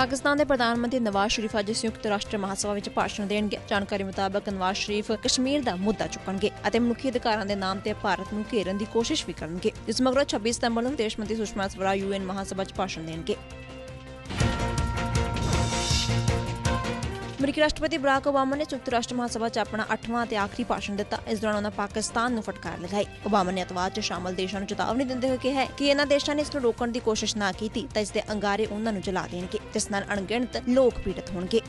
ਪਾਕਿਸਤਾਨ ਦੇ ਪ੍ਰਧਾਨ ਮੰਤਰੀ ਨਵਾਜ਼ ਸ਼ਰੀਫ ਅੱਜ ਸੰਯੁਕਤ ਰਾਸ਼ਟਰ ਮਹਾਸਭਾ ਵਿੱਚ ਭਾਸ਼ਣ ਦੇਣਗੇ। ਜਾਣਕਾਰੀ ਮੁਤਾਬਕ ਨਵਾਜ਼ ਸ਼ਰੀਫ ਕਸ਼ਮੀਰ ਦਾ ਮੁੱਦਾ ਚੁੱਕਣਗੇ ਅਤੇ ਮਨੁੱਖੀ ਅਧਿਕਾਰਾਂ ਦੇ ਨਾਮ ਤੇ ਭਾਰਤ ਨੂੰ ਘੇਰਨ ਦੀ ਕੋਸ਼ਿਸ਼ ਵੀ ਕਰਨਗੇ। ਇਸ ਮਗਰੋਂ 26 ਸਤੰਬਰ ਨੂੰ ਵਿਦੇਸ਼ ਮੰਤਰੀ ਸੁਸ਼ਮਾ ਸਵਰਾਜ ਯੂਐਨ ਮਹਾਸਭਾ 'ਚ ਭਾਸ਼ਣ ਦੇਣਗੇ। ਅਮਰੀਕੀ ਰਾਸ਼ਟਰਪਤੀ ਬਰਾਕ ਓਬਾਮਾ ਨੇ ਸੰਯੁਕਤ ਰਾਸ਼ਟਰ ਮਹਾਸਭਾ 'ਚ ਆਪਣਾ 8ਵਾਂ ਤੇ ਆਖਰੀ ਭਾਸ਼ਣ ਦਿੱਤਾ। ਇਸ ਦੌਰਾਨ ਉਹਨਾਂ ਪਾਕਿਸਤਾਨ ਨੂੰ ਫਟਕਾਰ ਲਗਾਈ। ਓਬਾਮਾ ਨੇ ਅਤਵਾਦ 'ਚ ਸ਼ਾਮਲ ਦੇਸ਼ਾਂ ਨੂੰ ਚੇਤਾਵਨੀ ਦਿੰਦੇ ਹੋਏ ਕਿਹਾ ਕਿ ਇਹਨਾਂ ਦੇਸ਼ਾਂ ਨੇ ਇਸ ਨੂੰ ਰੋਕਣ ਦੀ ਕੋਸ਼ਿਸ਼ ਨਾ ਕੀਤੀ ਤਾਂ ਇਸ ਦੇ ਅੰਗਾਰੇ ਉਹਨਾਂ ਨੂੰ ਜਲਾ ਦੇਣਗੇ, ਜਿਸ ਨਾਲ ਅਣਗਿਣਤ ਲੋਕ ਪੀੜਤ ਹੋਣਗੇ।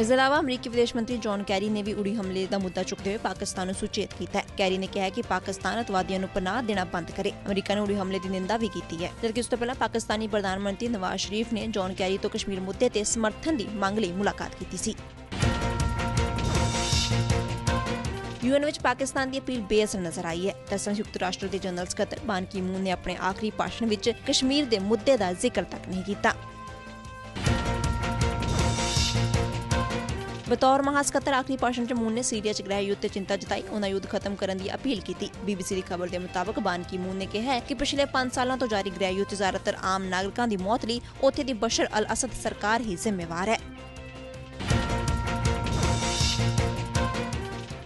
ਇਸ ਦੇ ਇਲਾਵਾ ਅਮਰੀਕੀ ਵਿਦੇਸ਼ ਮੰਤਰੀ ਜੌਨ ਕੈਰੀ ਨੇ ਵੀ ਉੜੀ ਹਮਲੇ ਦਾ ਮੁੱਦਾ ਚੁੱਕਦੇ ਹੋਏ ਪਾਕਿਸਤਾਨ ਨੂੰ ਸੁਚੇਤ ਕੀਤਾ ਹੈ। ਕੈਰੀ ਨੇ ਕਿਹਾ ਕਿ ਪਾਕਿਸਤਾਨ ਅਤਵਾਦੀਆਂ ਨੂੰ ਪਨਾਹ ਦੇਣਾ ਬੰਦ ਕਰੇ। ਅਮਰੀਕਾ ਨੇ ਉੜੀ ਹਮਲੇ ਦੀ ਨਿੰਦਾ ਵੀ ਕੀਤੀ ਹੈ। ਜਦਕਿ ਉਸ ਤੋਂ ਪਹਿਲਾਂ ਪਾਕਿਸਤਾਨੀ ਪ੍ਰਧਾਨ ਮੰਤਰੀ ਨਵਾਜ਼ ਸ਼ਰੀਫ ਨੇ ਜੌਨ ਕੈਰੀ ਤੋਂ ਕਸ਼ਮੀਰ ਮੁੱਦੇ ਤੇ ਸਮਰਥਨ ਦੀ ਮੰਗ ਲਈ ਮੁਲਾਕਾਤ ਕੀਤੀ ਸੀ। ਯੂਐਨ ਵਿੱਚ ਪਾਕਿਸਤਾਨ ਦੀ ਅਪੀਲ ਬੇਅਸਰ ਨਜ਼ਰ ਆਈ ਹੈ। ਤਾਂ ਸੰਯੁਕਤ ਰਾਸ਼ਟਰ ਦੇ ਜਨਰਲ ਸਕੱਤਰ ਬਾਨ ਕੀ ਮੂਨ ਨੇ ਆਪਣੇ ਆਖਰੀ ਭਾਸ਼ਣ ਵਿੱਚ ਕਸ਼ਮੀਰ ਦੇ ਮੁੱਦੇ ਦਾ ਜ਼ਿਕਰ ਤੱਕ ਨਹੀਂ ਕੀਤਾ। ਬਤੌਰ ਮਹਾਸਕੱਤਰ ਆਖਰੀ ਭਾਸ਼ਣ 'ਚ ਮੂਨ ਨੇ ਸੀਰੀਆ 'ਚ ਗ੍ਰਹਿ ਯੁੱਧ ਤੇ ਚਿੰਤਾ ਜਤਾਈ। ਉਹਨਾਂ ਯੁੱਧ ਖਤਮ ਕਰਨ ਦੀ ਅਪੀਲ ਕੀਤੀ। ਬੀਬੀਸੀ ਦੀ ਖਬਰ ਦੇ ਮੁਤਾਬਕ ਬਾਨ ਕੀ ਮੂਨ ਨੇ ਕਿਹਾ ਕਿ ਪਿਛਲੇ 5 ਸਾਲਾਂ ਤੋਂ ਜਾਰੀ ਗ੍ਰਹਿ ਯੁੱਧ ਜ਼ਿਆਦਾਤਰ ਆਮ ਨਾਗਰਿਕਾਂ ਦੀ ਮੌਤ ਲਈ ਉੱਥੇ ਦੀ ਬਸ਼ਰ ਅਲ ਅਸਦ ਸਰਕਾਰ ਹੀ ਜ਼ਿੰਮੇਵਾਰ ਹੈ।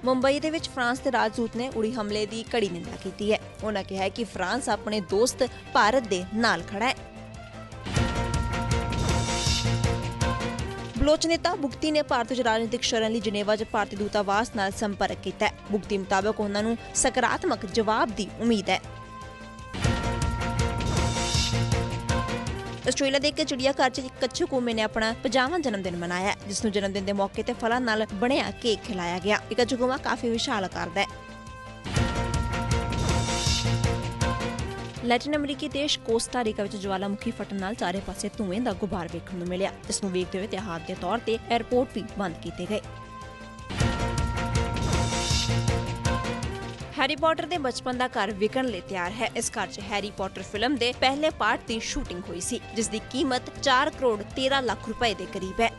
ਮੁੰਬਈ ਦੇ ਵਿੱਚ ਫਰਾਂਸ ਦੇ ਰਾਜਦੂਤ ਨੇ ਉੜੀ ਹਮਲੇ ਦੀ ਕੜੀ ਨਿੰਦਾ ਕੀਤੀ ਹੈ। ਉਹਨਾਂ ਕਿਹਾ ਕਿ ਫਰਾਂਸ ਆਪਣੇ ਦੋਸਤ ਭਾਰਤ ਦੇ ਨਾਲ ਖੜਾ ਹੈ। ਬਲੋਚ ਨੇਤਾ ਬੁਗਤੀ ਨੇ ਭਾਰਤ ਵਿੱਚ ਰਾਜਨੀਤਿਕ ਸ਼ਰਨ ਲਈ ਜਨੇਵਾ 'ਚ ਭਾਰਤੀ ਦੂਤਾਵਾਸ ਨਾਲ ਸੰਪਰਕ ਕੀਤਾ ਹੈ। ਬੁਗਤੀ ਮੁਤਾਬਕ ਉਹਨਾਂ ਨੂੰ ਸਕਾਰਾਤਮਕ ਜਵਾਬ ਦੀ ਉਮੀਦ ਹੈ। ਆਸਟ੍ਰੇਲੀਆ ਦੇ ਇੱਕ ਚਿੜੀਆ ਘਰ ਚ ਇੱਕ ਕੱਛੂ ਕੂਮੇ ਨੇ ਆਪਣਾ 50ਵਾਂ ਜਨਮ ਦਿਨ ਮਨਾਇਆ ਹੈ, ਜਿਸ ਨੂੰ ਜਨਮ ਦਿਨ ਦੇ ਮੌਕੇ ਤੇ ਫਲਾਂ ਨਾਲ ਬਣਿਆ ਕੇਕ ਖਿਲਾਇਆ ਗਿਆ। ਇਹ ਕੱਛੂ ਕੂਮਾ ਕਾਫੀ ਵਿਸ਼ਾਲ ਆਕਾਰ ਦਾ ਹੈ। ਲੈਟਿਨ ਅਮਰੀਕੀ ਦੇਸ਼ ਕੋਸਟਾ ਰੀਕਾ ਵਿੱਚ ਜਵਾਲਾਮੁਖੀ ਫਟਣ ਨਾਲ ਚਾਰੇ ਪਾਸੇ ਧੂਏ ਦਾ ਗੁਬਾਰ ਵੇਖਣ ਨੂੰ ਮਿਲਿਆ ਇਸ ਨੂੰ ਵੇਖਦੇ ਹੋਏ ਤਿਉਹਾਰ ਦੇ ਤੌਰ ਤੇ 에ਅਰਪੋਰਟ ਵੀ ਬੰਦ ਕੀਤੇ ਗਏ। ਹੈਰੀ ਪੋਟਰ ਦੇ ਬਚਪਨ ਦਾ ਘਰ ਵਿਕਣ ਲਈ ਤਿਆਰ ਹੈ। ਇਸ ਘਰ 'ਚ ਹੈਰੀ ਪੋਟਰ ਫਿਲਮ ਦੇ ਪਹਿਲੇ ਪਾਰਟ ਦੀ ਸ਼ੂਟਿੰਗ ਹੋਈ ਸੀ, ਜਿਸ ਦੀ ਕੀਮਤ 4 ਕਰੋੜ 13 ਲੱਖ ਰੁਪਏ ਦੇ ਕਰੀਬ ਹੈ।